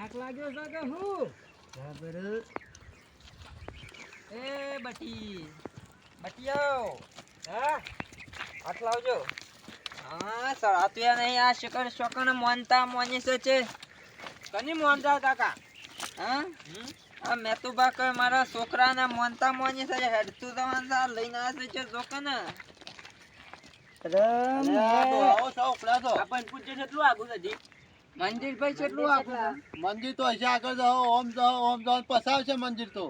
થાક લાગ્યો છે કે શું બરાબર એ બટી બટિયો હા? હાથ લાવજો. હા સળાતું નહીં આ શકર શકર મોનતા મોની છે છે. કની મોનતા કાકા હા? આ મેં તો મારા છોકરાના મોનતા મોની છે. હેડતું જવાના લઈને આવે છે જોકન અરે આ આવો સૌ ઉપડા છો. આપણ પૂછે કેટલું આગું છે મંદિર ભાઈ કેટલું? આગું મંદિર તો હશે આગળ જાઓ ઓમ જાઓ ઓમ જાઓ પસાવશે મંદિર તો.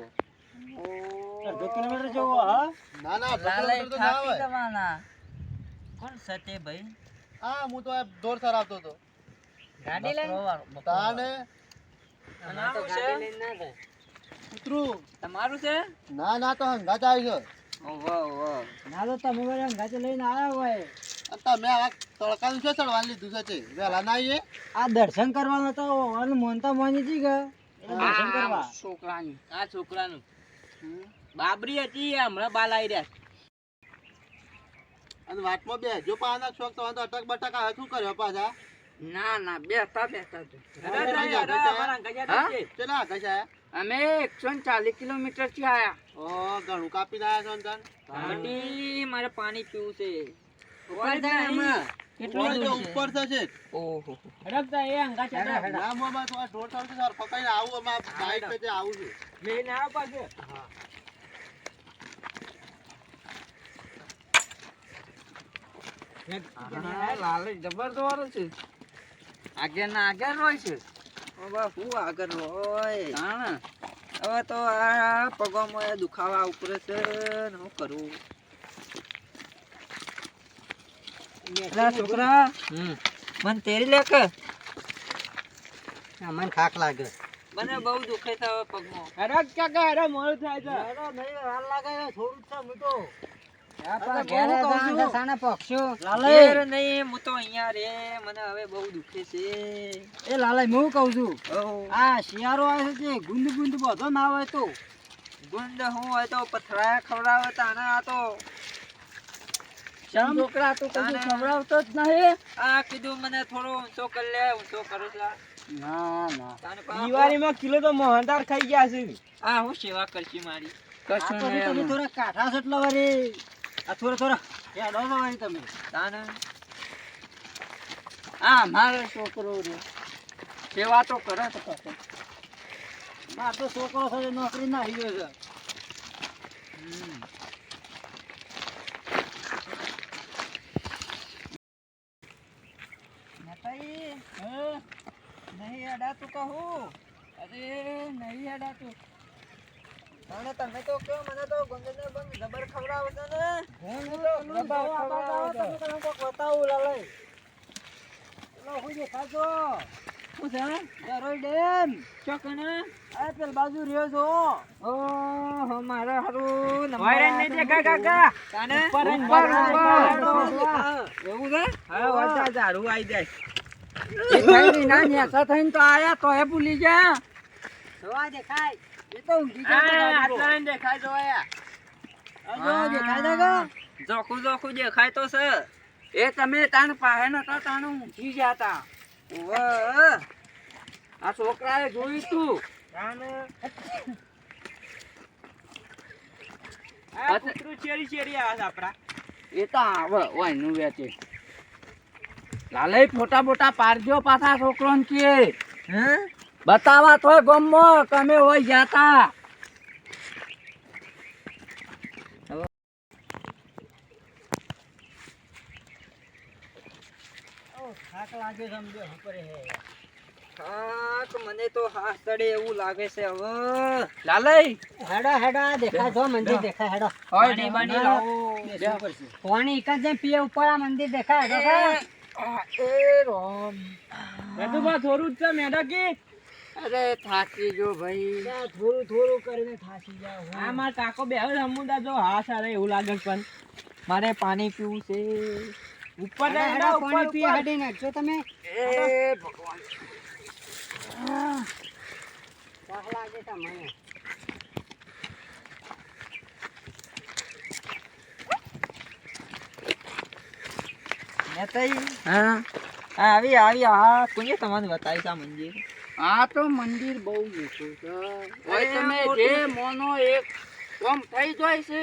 અડધો કિલોમીટર જેવો હા? ના ના તો ના થાપી કોણ સતે ભાઈ? હા હું તો આ દોર સરાવતો હતો. ગાડી લઈને? તાને? તમારું છે? કૂતરું. તમારું છે? ના ના તો હંગાત આવી ગયો. ઓહો ઓહો. ના તો તમે વળી લઈને આવ્યા હોય. તમે આ તડકાનું છે ચડવાનું લીધું છે વહેલા ના આવીએ. આ દર્શન કરવાનું તો અને મોનતા મોની જી કે દર્શન કરવા. આ આ છોકરાનું. બાબરી હતી હમણાં બાલ આવી રહ્યા અને વાટમાં બે જો પાના શોખ તો અટક બટક આવે શું કર્યો પાછા? ના ના બેસતા બેસતા કેટલા અમે એકસો ને ચાલીસ કિલોમીટરથી આયા. ઓ ઘણું કાપી રહ્યા છો મારે પાણી પીવું છે. ઉપર થશે. ઓહો. હડકતા એ અંગા ચડા ના મોમાં તો આ ઢોર ચાલતું છે, પકડીને આવું અમાર બાઈક पे આવું છું. લઈને આવ પાછો. લાલે જબર દોરો છે. આગળ ના આગળ હોય છે. હું આગળ હોય? હવે તો આ પગોમાં દુખાવા ઉપરે છે ને હું કરું? પેલા છોકરા. મન તેરી લે કે? મન ખાક લાગે. મને બહુ દુખે છે હવે પગમાં. અરે કાકા અરે મોડું થાય છે. અરે નહીં હાલ લાગે થોડું છે હું તો અહીંયા રે મને હવે બહુ દુખે છે. એ લાલા હું કહું છું. આ શિયાળો આવે છે ગુંદ ગુંદ બધો ના હોય તો. ગુંદ હું હોય તો પથરાયા ખવડાવે તો આ તો ચમ છોકરા તો કશું ખવડાવતો જ નહીં. આ કીધું મને થોડો ઊંચો કરી લે ઊંચો કરો ના ના. દિવાળીમાં કિલો તો મોહનદાર ખાઈ ગયા છે. આ હું સેવા કરશી મારી? કશું તમે થોડા કાઠા સટલા એટલે આ થોડા થોડા હેડો વળી તમે? તાને આ મારો છોકરો રે સેવા તો કરે તો પાછો. મારે તો છોકરો સાથે નોકરી ના ગયો છે. હમ. નેતાઈ, નહીં અડાતું કહું અરે નહીં અડાતું અને તમે તો કહો મને તો ગંગને બંધ જબર ખવડાવો છો ને હું તો છો. તમે કોક બતાવું લાલય લો હું દેખાજો શું છે દરોઈ ડેમ ચોકને આ પેલ બાજુ રહ્યો છો ઓહો મારે હારું નંબર નહીં દેખાય કાકા. કાને ઉપર જ ઉપર એવું છે હા વાસા ઝાડુ આવી જાય ના નેસા થઈને તો આયા તો એ ભૂલી ગયા જોવા દેખાય તો ઊંઘી ગયા તો? દેખાય જોયા આ જો દેખાય છે કે? જોખું જોખું દેખાય તો છે. એ તમે તાણ પાસે નતા તાણ ઊંઘી. આ છોકરાએ જોયું તું. એ તો આવે ઓયનું વેચે. લાલે ફોટા બોટા પાડજો પાછા છોકરો ને કે. હે? બતાવા તોય ગમો તમે હોય જાતા. થાક લાગે સમજો ઉપરે હે થાક મને તો હાથ ચડે એવું લાગે છે હવે. લાલે હેડા હેડા દેખાય જો મંદિર દેખાય હેડા. પાણી બાણી લાવો. પાણી એક જ પીએ ઉપર આ મંદિર દેખાય હેડા આ, એ રામ. થોડું જ છે મેડા કી. અરે થાકી જો ભાઈ. થોડું થોડું કરીને થાકી જાવ આ મારા કાકો બે સમુદા જો હા સારા એવું લાગે પણ મારે પાણી પીવું છે. ઉપર પાણી પી હાડી નાખજો તમે. એ ભગવાન. લાગે તમને હા. હા આવી આવી હા કોઈ તમને બતાવી આ મંદિર. આ તો મંદિર બહુ મોટું છે. તમે જે મોનો એક કોમ થઈ જાય છે.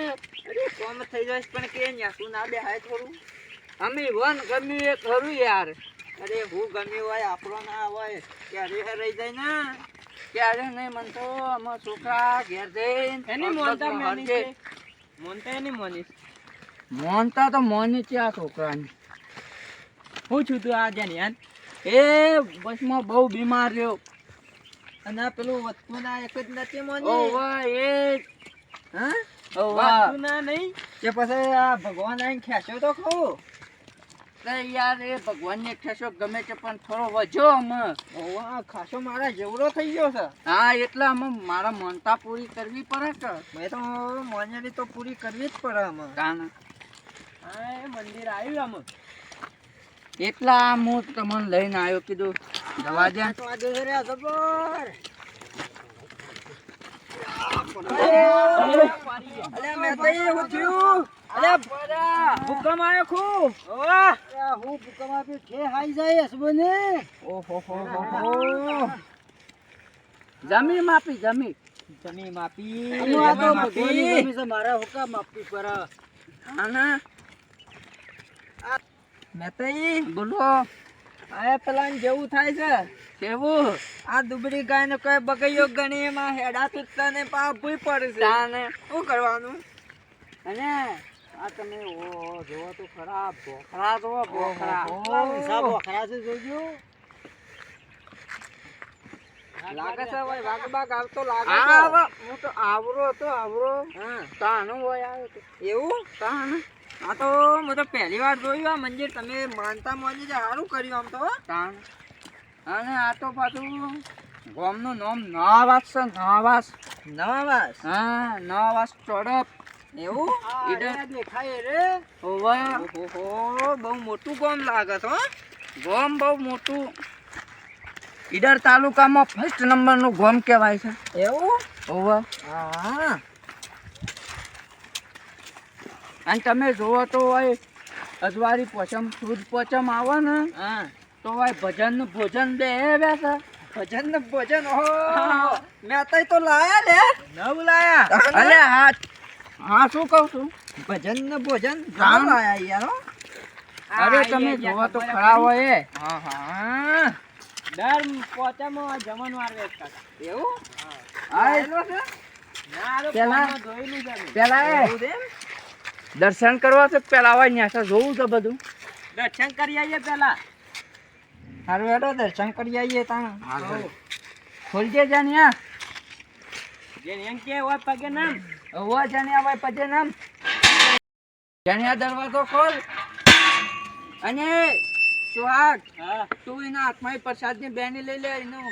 અરે કોમ થઈ જાય છે પણ કે ન્યાસું ના બેહાય થોડું અમે વન ગમ્યું એ ખરું યાર. અરે હું ગમ્યું હોય આપણો ના હોય ક્યારે રહી જાય ને? ક્યારે નહીં મન તો અમારા છોકરા ઘેર જઈને એની મોનતા મોનતા એની મોનીશ મોનતા તો મોની છે આ છોકરાની. હું છું તું આ જ્યાં યાર એ બસમાં બહુ બીમાર રહ્યો. અને આ પેલું વસ્તુ એક જ નથી મને. ઓવા એ હા? ઓવા ના નહીં. કે પછી આ ભગવાન આઈને ખેંચ્યો તો ખો યાર એ ભગવાનને ખેસો ગમે છે પણ થોડો વજો અમે ઓવા ખાસો મારા જેવડો થઈ ગયો છે. હા એટલે અમે મારા મનતા પૂરી કરવી પડે કે? મેં તો મોનેલી તો પૂરી કરવી જ પડે અમે કાન. હા એ મંદિર આવ્યું આમાં. એટલા હું તમને લઈને આવ્યો કીધું જવા દે. હું ભૂકંપ આવ્યો ખૂબ હું ભૂકંપ આપ્યો છે હાઈ જાય હસબને ઓહો હો હો હો જમી માપી. જમી જમી માપી. મારા જમી માપી. જમી છે મારા હુકમ આપવી પડે આના મેં તો ઈ બોલો. આ પેલા જેવું થાય છે કેવું? આ દુબળી ગાય ને કોઈ બગૈયો ગણી એમાં હેડા તૂટતા ને પા ભૂઈ પડે છે. તાને? શું કરવાનું? અને આ તમે ઓ જોવો તો ભોખરા બોખરા. જોવો બોખરા હિસાબ વખરા છે જોજો. લાગે છે ભાઈ વાગ બાગ આવતો લાગે છે. હું તો આવરો હતો આવરો. હા. તાનો હોય આવ્યો એવું? તાન આ તો મેં તો પહેલી વાર જોયું આ મંદિર. તમે માનતા મોની સારું કર્યું આમ તો તાન અને આ તો પાછું ગોમનું નામ નવાસ છે નવાસ. નવાસ? હા નવાસ ચોડપ એવું? ઈડર. દેખાય રે. ઓવા. ઓહો બહુ મોટું ગોમ લાગે છે ગોમ બહુ મોટું. ઈડર તાલુકામાં ફર્સ્ટ નંબરનું ગોમ કહેવાય છે. એવું? ઓવા. હા. અને તમે જોવો તો હોય અજવારી પોચમ શુદ્ધ પોચમ આવે ને હા. તો હોય ભોજન ભજનનું ભોજન ઓહો મેં તો લાયા લે. નવ લાયા. અરે હા. હા શું કહું છું? ભજન ને ભોજન લાયા યાર અરે તમે જોવો તો ખરા હોય. હા હા. દર પોચામાં એવું? હા. પેલા પેલા એ. દર્શન કરવા તો પેલા હોય ન્યાસા જોવું છે બધું. દર્શન કરી આવીએ પેલા. હારું હેડો દર્શન કરી આવીએ તાણ. ખોલજે જાનિયા જેને એમ કે હોય પગે નામ. હોવા જાનિયા ભાઈ પગે નામ. જાનિયા દરવાજો ખોલ. અને સુહાગ તું એના હાથમાં પ્રસાદની બેની લઈ લે એનું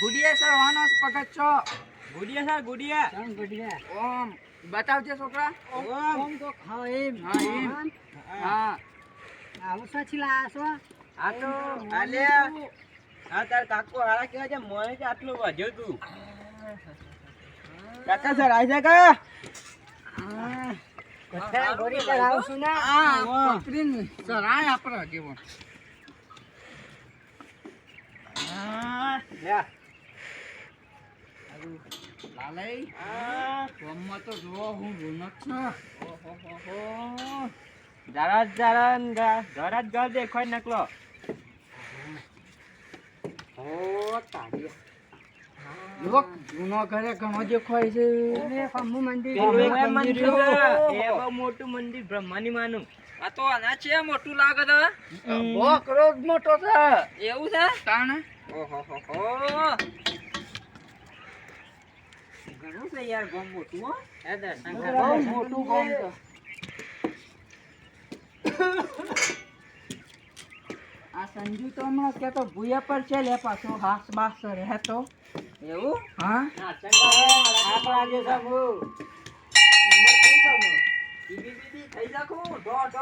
ગુડિયા સરવાનો પગત છો ગુડિયા સર ગુડિયા? ઓમ. બતાવજે છોકરા. ઓમ તો ખાઈમ ખાઈમ હા આવો હા સાચી લાસો આ તો આલે આ તાર કાકો હારા કેવા છે મોય આટલું વધ્યો તું. કાકા સર આવી જા કા કથા ગોરી પર આવશું ને? આ પકડીને સરાય આપણે જેવો લાલઈ ગમમાં તો જોવો હું ભૂનક છું. જરા જરા જરા જ ઘર દેખાય નકલો યુવક જૂનો ઘરે ઘણો દેખાય છે. મંદિર. એ મોટું મંદિર બ્રહ્માની માનું. આ તો આના છે મોટું લાગે તો. બહુ મોટો છે. એવું છે? તાણે? ઓહો હો હો ઘણું છે યાર ગમ મોટું હો. બહુ મોટું ગામ તો આ સંજુ તો હમણાં કેતો ભૂયા પર છે લે પાછો હાસ બાસ રહેતો. એવું? હા? આપણા જે સબુ થઈ જાખું? કરવા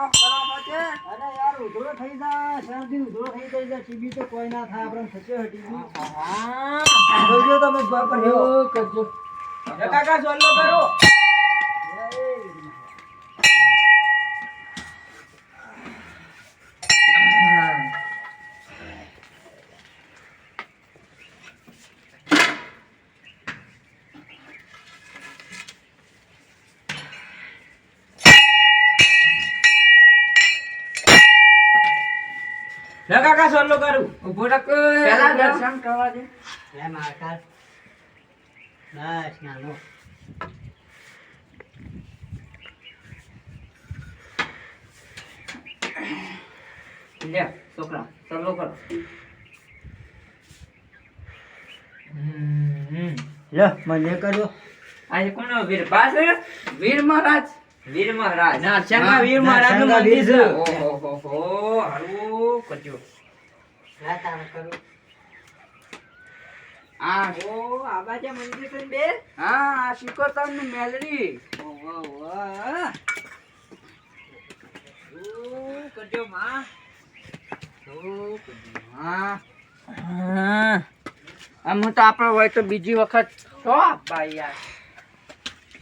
અરે યાર ઉધળો થઈ જાય શરદી ઉધળો થઈ જાય છે ટીબી તો કોઈ ના થાય આપણે થશે ટીબી હા જોજો તમે બાપર પર એવું કરજો. કાકા સોલ્લો કરો લગા કા સોલ્લો કરું ઊભો ટક પહેલા દર્શન કરવા દે. લે મારકાર બસ નાનો લે. છોકરા ચાલો કરો. લે મને કર્યો આજે કોનો વીર? પાસ વીર મહારાજ? વીર મહારાજ. ના, શંકા વીર મહારાજનું મંદિર છે. ઓહો હો હો હારું કરજો. લે તારે કરું. આ ઓ આબા જે મંદિર છે બે હા આ શિકોતરની મેલડી ઓ ઓ કરજો માં ઓ કરજો હા હા આમ તો આપણે હોય તો બીજી વખત તો આપા યાર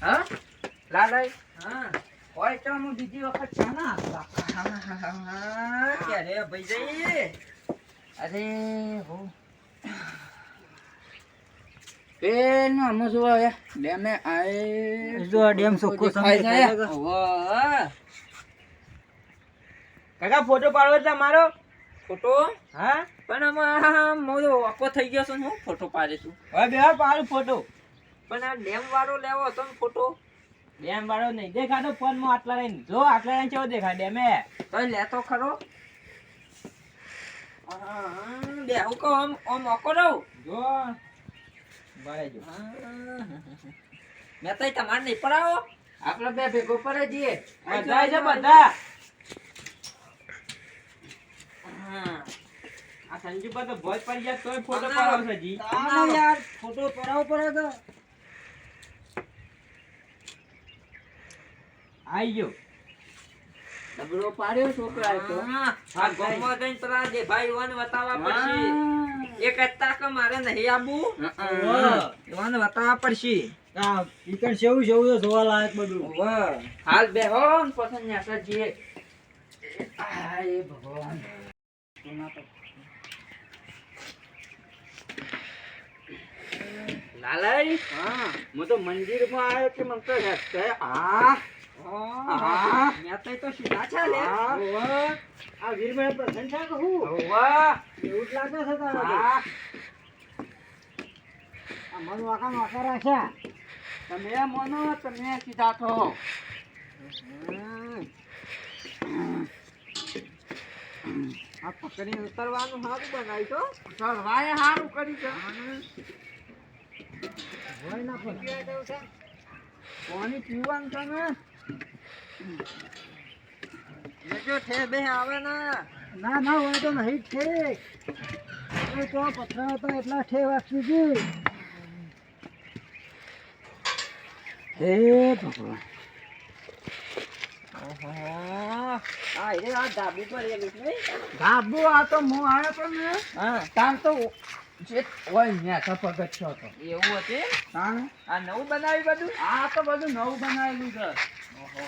હા લાલાઈ હા હોય તો હું બીજી વખત ચા ના ક્યારે ભાઈ જઈએ અરે હો પેન આમાં જો ડેમે આય. જો ડેમ ચોખ્ખો દેખાય સમજે છે. ખરેખર. વાહ કાકા ફોટો પાડવો એટલે મારો. ફોટો હા? પણ આમાં મોજો વાકો થઈ ગયો છે હું ફોટો પાડીશું હવે બે પાડું ફોટો પણ આ ડેમ વાળો લેવો હતો ને ફોટો ડેમ વાળો નહીં દેખાતો ફોનમાં આટલા લઈને. જો આટલા લઈને કેવો દેખાય ડેમે? તો લેતો ખરો. બે હું કહું આમ આમ ઓકો રહું જો. બળે જો. મેં તો તમારે નહીં પડાવો. આપણે બે ભેગો પડે જઈએ બધા છે બધા. આ સંજુ તો ભોજ પડી જાય તોય ફોટો પડાવશે જી યાર ફોટો પડાવવો પડે તો. આઈ ગયો. ડબલો પાડ્યો છોકરા તો. આ ગામમાં જઈને દે ભાઈ વન બતાવવા પડશે. એક હતા કે મારે નહીં આબુ વન બતાવવા પડશે. આ ઈકણ સેવું સેવું તો જોવા લાયક બધું. હાલ બે હો ને પછી ન્યાસા જઈએ આ એ ભગવાન. લાલાઈ હા. હું તો મંદિરમાં આવ્યો કે મને તો હા તમે મોનો તમે સીધા થો આ પકડી ઉતરવાનું સારું બનાવી તો સલવાએ હારું કરી છે હોય ના પણ પીવાનું તમે? જો ઠે બે આવે ને. ના ના હોય તો નહીં છે. એ તો પથરા હતા એટલા ઠે વાગતી હે ભગવાન. આ એ આ ધાબુ પર એ નહીં આ તો હું આવ્યો તો ને. હા. તાર તો જે હોય ન્યા પગત છો તો. એવું હતું તાન આ નવું બનાવ્યું બધું? આ તો બધું નવું બનાવેલું છે. ઓહો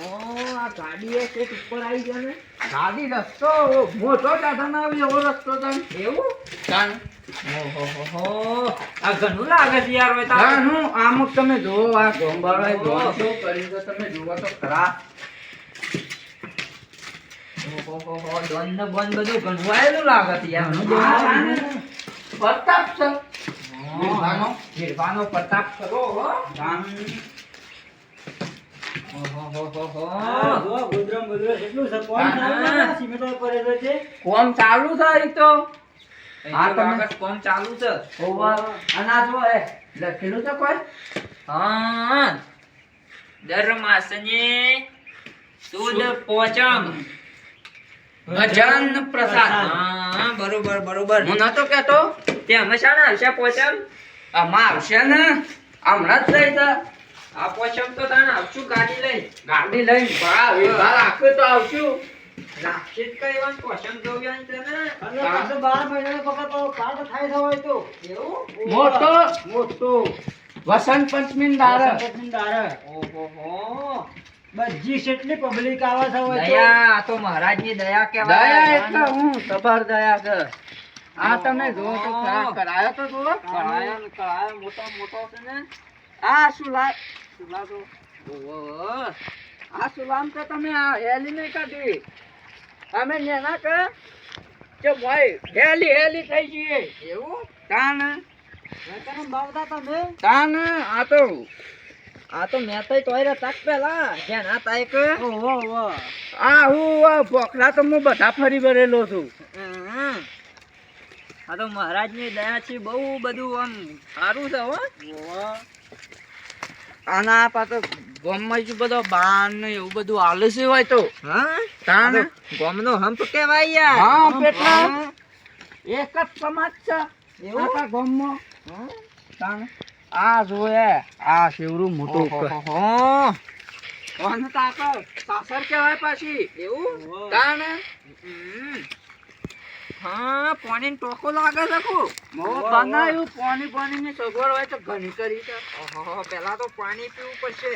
ઓ આ ગાડી એક ઉપર આવી ગયો ને? ગાડી રસ્તો મોટો દાદા ના આવે એવો રસ્તો એવું? તાન ઓહો આ ઘણું લાગે છે યાર હોય તારે. તાન હું આમુક તમે જોવો આ ગોંબાળો તમે જોવો તો ખરા. ડોન ને બોન બધું યાર. પ્રતાપ પ્રતાપ હો કોમ ચાલુ છે તો? હા, હા તમે- તમે કોમ ચાલુ છે. અનાજ હોય. લખેલું છે કોઈ? હા. દર માસની સુદ પોચમ. ભજન પ્રસાદ. હા બરોબર બરોબર. હું નતો કેતો તે હંમેશા ને હશે પોચમ આમાં આવશે ને. હમણાં જ લઈ જા. આ પોચમ તો તને આવશું ગાડી લઈ ગાડી લઈને ભરા વિભાગ રાખે તો આવશું. જ કઈ વાર પોચમ જોવ્યા ને તને અને પાછો બાર મહિનાનો પગાર તો થાય તો. એવું? મોટો? મોટો. વસંત પંચમી દારે. ઓહો દારે. ઓહોહો. બધી કેટલી પબ્લિક આવે છે? હોય દયા આ તો મહારાજની દયા દયા એટલે હું સભર દયા છે. આ તમે જો તો ખરા કરાયો તો જુઓ. કરાયો કરાયો મોટો મોટો છે ને. આ શું સુલા શું લાગો આ સુલામ કે તમે આ હેલી નહીં કાઢી. અમે નેના કે કે ભાઈ હેલી હેલી થઈ જઈએ. એવું? તાન વેચારાને બાવતા તમે. તાન આ તો આ તો મેં તો તોય તાક પેલા. જ્યાં ના તાય કે આ હું આ પોખલા તો હું બધા ફરી વળેલો છું. આ તો મહારાજની દયા છે બહુ બધું આમ સારું છે હો. આના પાછો ગોમમાં શું બધો બાન ને એવું બધું આલસી છે હોય તો. હા? તાન ગોમનો હંપ કેવાય યાર. હા, પેટલા. એક જ સમાજ છે એવું? ગોમમાં. હા? તાન આ જોયે આ શેવડું મોટું હો કોણ તાકર સાસર કહેવાય પાછી. એવું? ઓહો. હા પાણી ટોકો લાગે છે ખૂબ. બનાવ્યું પાણી પાણી ની સગવડ હોય તો ઘણી કરી છે. પેલા તો પાણી પીવું પડશે.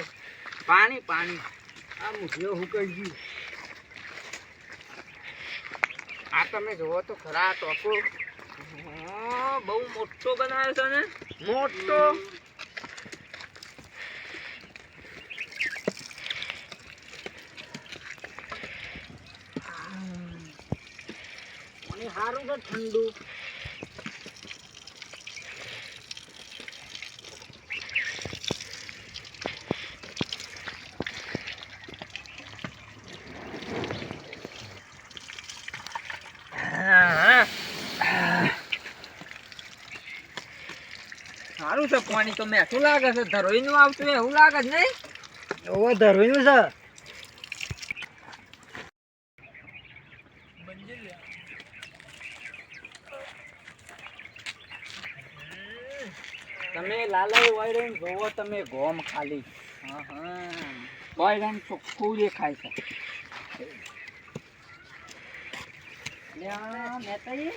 પાણી પાણી. આ મુઠીઓ હુકાઈ ગયું. આ તમે જોવો તો ખરા ટોકો. બહુ મોટો બનાવ્યો છે ને. મોટો સારું છે ઠંડુ હા, હા. સારું છે પાણી તો મેઠું લાગે છે? ધરોઈ નું આવતું એવું લાગે છે નહીં? ઓવે ધરોઈ નું છે. તમે લાલાઈ વાયરન જોવો તમે ગોમ ખાલી. હા, હા. વાયરન ચોખ્ખું દેખાય છે. લ્યા, નેતાજી,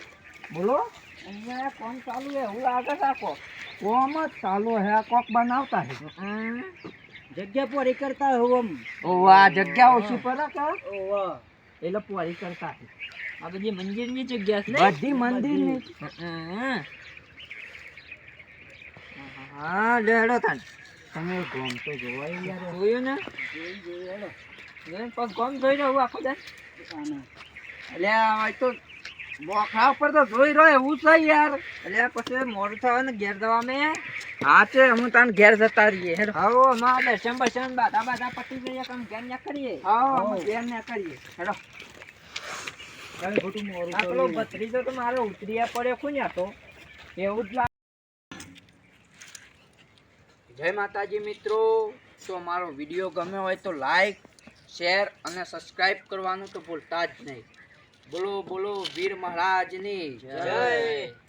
બોલો. અહીંયા કોણ ચાલુ છે એવું લાગે છે આખો. કોમ જ ચાલુ હે કોક બનાવતા હે. જગ્યા પોરી કરતા હોવ આમ. ઓ આ જગ્યા ઓછી પડે કે? ઓહો એટલે પોરી કરતા છે આ બધી મંદિરની જગ્યા છે? બધી મંદિરની. હા? લેડો તાન. તમે ગોમ તો જોવાય યાર. જોયું ને? જોયું પગ ગોમ જોઈ રહ્યો આખો દાન એટલે આ તો બોખરા ઉપર તો જોઈ રહ્યો એવું છે યાર. એટલે પછી મોડું થવા ને ઘેર જવા મેં. હા છે હું તને ઘેર જતા રહીએ હેડ. હાવો અમારા દર્શન બર્શન બાધા બાધા પટી જઈએ કામ ઘેર ને કરીએ હા અમે ઘેર ને કરીએ હેડો પેલો ભત્રીજો તો મારે ઉતરીયા પડ્યો ખૂણ્યા તો. એવું જ લાગે જય માતાજી મિત્રો. તો મારો વીડિયો ગમ્યો હોય તો લાઈક શેર અને સબસ્ક્રાઇબ કરવાનું તો ભૂલતા જ નહીં. બોલો બોલો વીર મહારાજની જય.